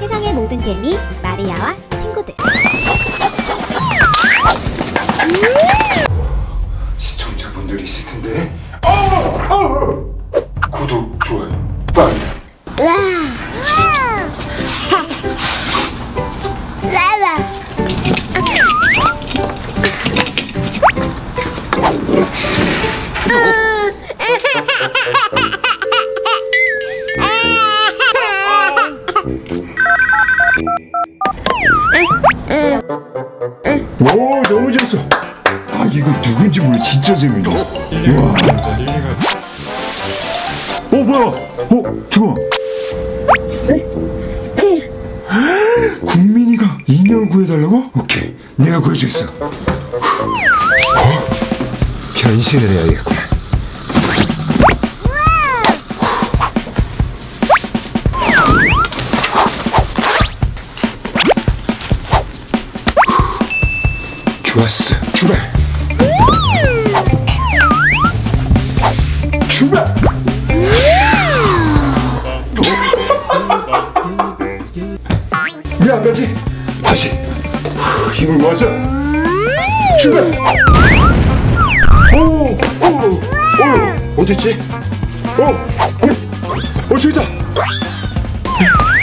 세상의 모든 재미 마리아와 친구들. 시청자분들이 있을 텐데. 어! 어! 구독, 좋아요, 빨리. 오, 너무 재밌어. 아, 이거 누군지 모르 진짜 재밌네. 우와. 어, 뭐야? 어, 잠깐만. 국민이가 인형 구해달라고? 오케이, 내가 구해주겠어. 어? 변신을 해야겠구나. 좋았어, 출발. 다시 후, 힘을 모아서 출발! 오! 오! 오! 어딨지? 어! 어! 어 저기다!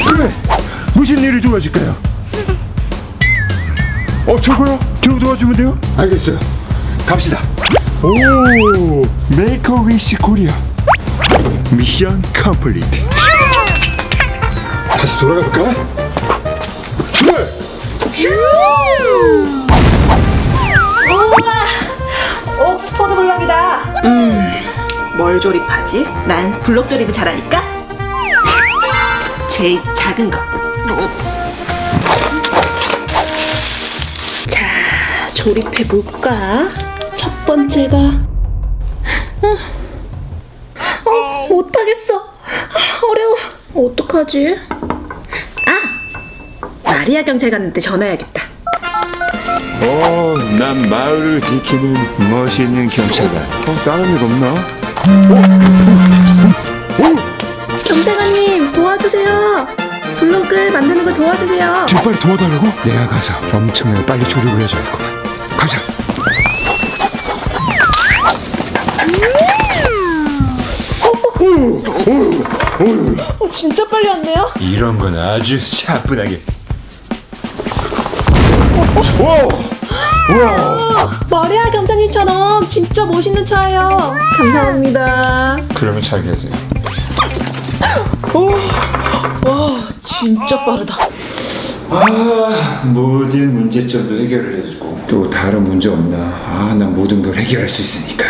그래! 무슨 일을 도와줄까요? 어 저거요? 저 도와주면 돼요? 알겠어요 갑시다 오! 메이커 위시 코리아 미션 컴플리트 다시 돌아가 볼까? 출발! 옥스퍼드 블럭이다. 음, 뭘 조립하지? 난 블럭 조립을 잘하니까. 제일 작은 거. 조립해 볼까? 첫 번째가. 어, 어, 못하겠어. 어려워. 어떡하지? 아, 마리아 경찰관한테 전화해야겠다. 어, 난 마을을 지키는 멋있는 경찰관. 어, 다른 일 없나? 경찰관님 도와주세요. 블록을 만드는 걸 도와주세요. 지금 빨리 도와달라고? 내가 가서 엄청나게 빨리 조립을 해줘야겠구만. 가자. 어, 진짜 빨리 왔네요. 이런 건 아주 차분하게. 와! 와! 마리아 경찰님처럼 진짜 멋있는 차예요. 감사합니다. 그러면 잘 계세요. 와 진짜 빠르다. 아, 모든 문제점도 해결을 해주고 또 다른 문제 없나? 아, 난 모든 걸 해결할 수 있으니까.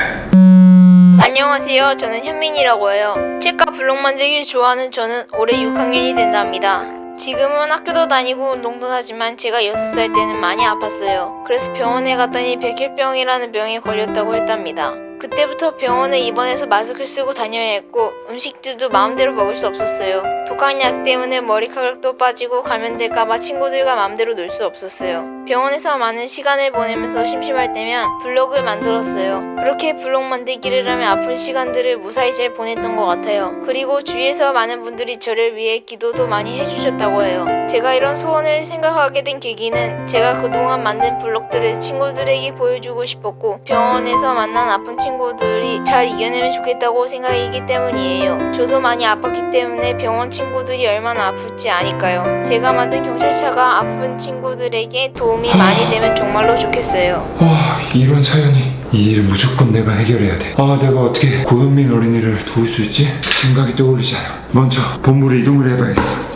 안녕하세요. 저는 현민이라고 해요. 책과 블록 만들기를 좋아하는 저는 올해 6학년이 된다 합니다. 지금은 학교도 다니고 운동도 하지만 제가 6살 때는 많이 아팠어요. 그래서 병원에 갔더니 백혈병이라는 병에 걸렸다고 했답니다. 그때부터 병원에 입원해서 마스크를 쓰고 다녀야 했고 음식들도 마음대로 먹을 수 없었어요. 독한 약 때문에 머리카락도 빠지고 감염될까봐 친구들과 마음대로 놀 수 없었어요. 병원에서 많은 시간을 보내면서 심심할 때면 블록을 만들었어요. 그렇게 블록 만들기를 하며 아픈 시간들을 무사히 잘 보냈던 것 같아요. 그리고 주위에서 많은 분들이 저를 위해 기도도 많이 해주셨다고 해요. 제가 이런 소원을 생각하게 된 계기는 제가 그동안 만든 블록들을 친구들에게 보여주고 싶었고 병원에서 만난 아픈 친구 들이 잘 이겨내면 좋겠다고 생각이기 때문이에요. 저도 많이 아팠기 때문에 병원 친구들이 얼마나 아플지 아니까요. 제가 만든 경찰차가 아픈 친구들에게 도움이 많이 되면 정말로 좋겠어요. 아, 이런 사연이 이 일을 무조건 내가 해결해야 돼. 아, 내가 어떻게 고현민 어린이를 도울 수 있지? 생각이 떠오르지 않아. 먼저 본부로 이동을 해봐야겠어.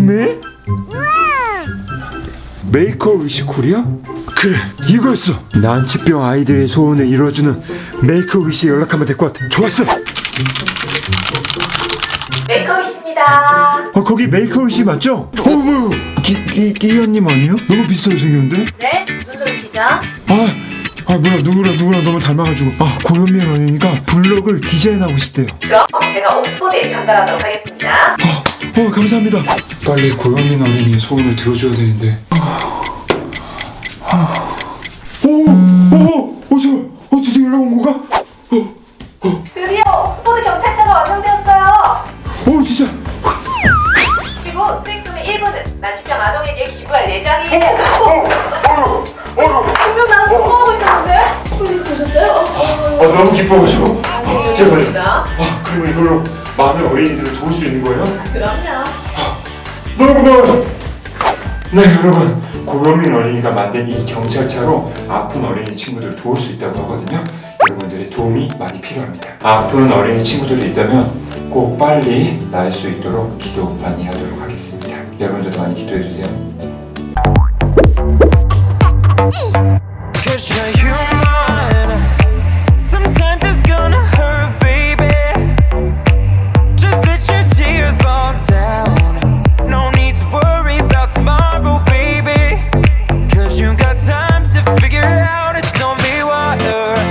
국민? 메이커 위시 코리아? 그래 이거였어 난치병 아이들의 소원을 이루어주는 메이커 위시에 연락하면 될 것 같아 좋았어 메이크업이십니다. 어 거기 메이커 위시 맞죠? 어 뭐야 기, 기, 기현님 아니에요? 너무 비슷하게 생겼는데? 네, 무슨 소리시죠? 아, 아 뭐야 누구랑 누구랑 너무 닮아가지고 아 고현민 언니가 블럭을 디자인하고 싶대요 그럼 제가 옥스퍼드에 전달하도록 하겠습니다. 어 감사합니다 빨리 고영민 어린이의 소원을 들어줘야 되는데 오오오 어 저 어 드디어 연락 온 건가? 드디어 옥스퍼드 경찰차가 완성되었어요. 오 진짜 그리고 수익금의 일부는 난치병 아동에게 기부할 예정이에요. 어휴 어휴 분명 나는 성공하고 있었는데? 음, 보셨어요? 어, 아 너무 기뻐가지고 아, 제발 아 그러면 이걸로 많은 어린이들을 도울 수 있는 거예요? 그럼요. 너무 고마워요 네 여러분. 고영민 어린이가 만든 이 경찰차로 아픈 어린이 친구들을 도울 수 있다고 하거든요. 여러분들의 도움이 많이 필요합니다. 아픈 어린이 친구들이 있다면 꼭 빨리 나을 수 있도록 기도 많이 하도록 하겠습니다. 여러분들도 많이 기도해 주세요